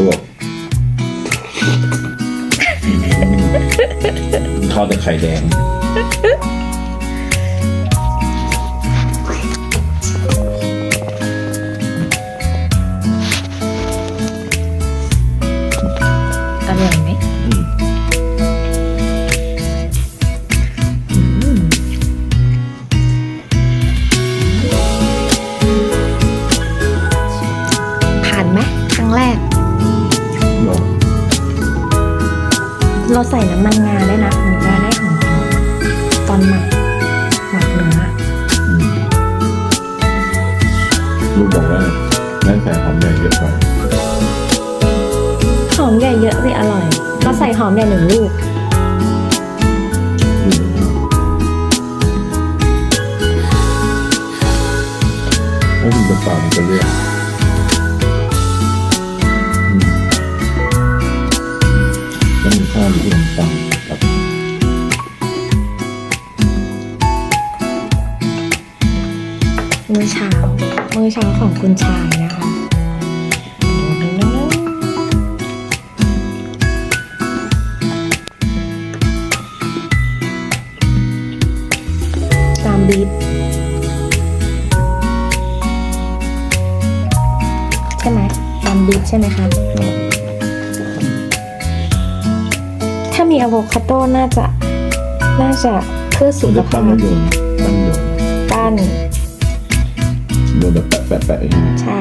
ลวกทอดแต่ไข่แดง อร่อยไหม เราใส่น้ำมันงาได้วยนะมันจะได้หอมๆตอนหมักหมักเนื้ออืมลูกบอกว่าแม่ใส่หอมแดงเยอะไปหอมใหญ่เยอะสิอร่อย ก็ใส่หอมใหญ่หนึ่งลูกอืมโอ้มันจะปลามันจะเลือก มีข้าวมีขนมปังกับมื้อเช้ามื้อเช้าของคุณชายนะคะตามบีทใช่ไหมตามบีทใช่ไหมคะ ถ้ามีอะโวคาโดน่าจะน่าจะเพื่อสุมันขจะภาปั้นพโยนปั้นโยนปั้นโยนแบบแปะแปะแปะอย่างนี้ใช่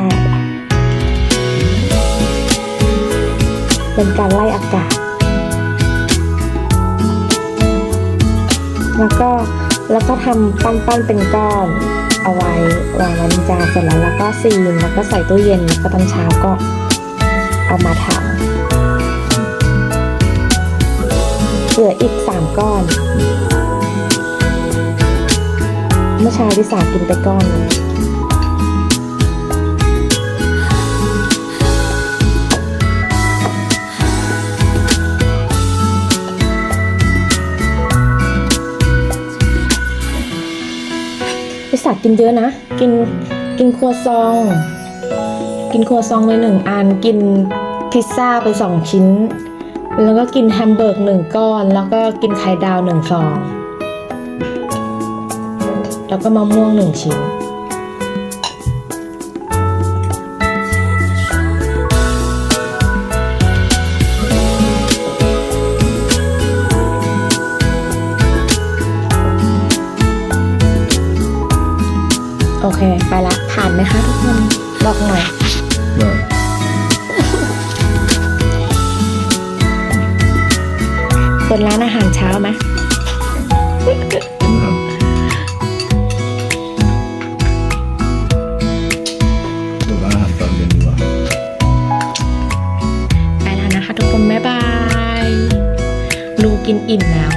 เป็นการไล่อากาศ แล้วก็แล้วก็ทำปั้นปั้นเป็นก้อนเอาไว้วางไว้บนจานเสร็จแล้วแล้วก็ซีนแล้วก็ใส่ตู้เย็นแล้วก็ตอนเช้าก็เอามาทำ เหลืออีกสามก้อน เมื่อเช้าที่สากินไปก้อนหนึงพิสักกินเยอะนะ กินกินครัวซอง กินครัวซองไปหนึ่งอัน กินพิซซ่าไปสองชิ้น แล้วก็กินแฮมเบอร์กหนึ่งก้อน แล้วก็กินไข่ดาวหนึ่งฟอง แล้วก็มะม่วงหนึ่งชิ้นโอเค ไปละผ่านไหมคะทุกคน บอกหน่อย เปิดร้านอาหารเช้าไหมนะครับหรือว่าอาหารตอนเย็นดีกว่าไปแล้วนะคะทุกคน บ๊ายบาย ลูกินอิ่มแล้ว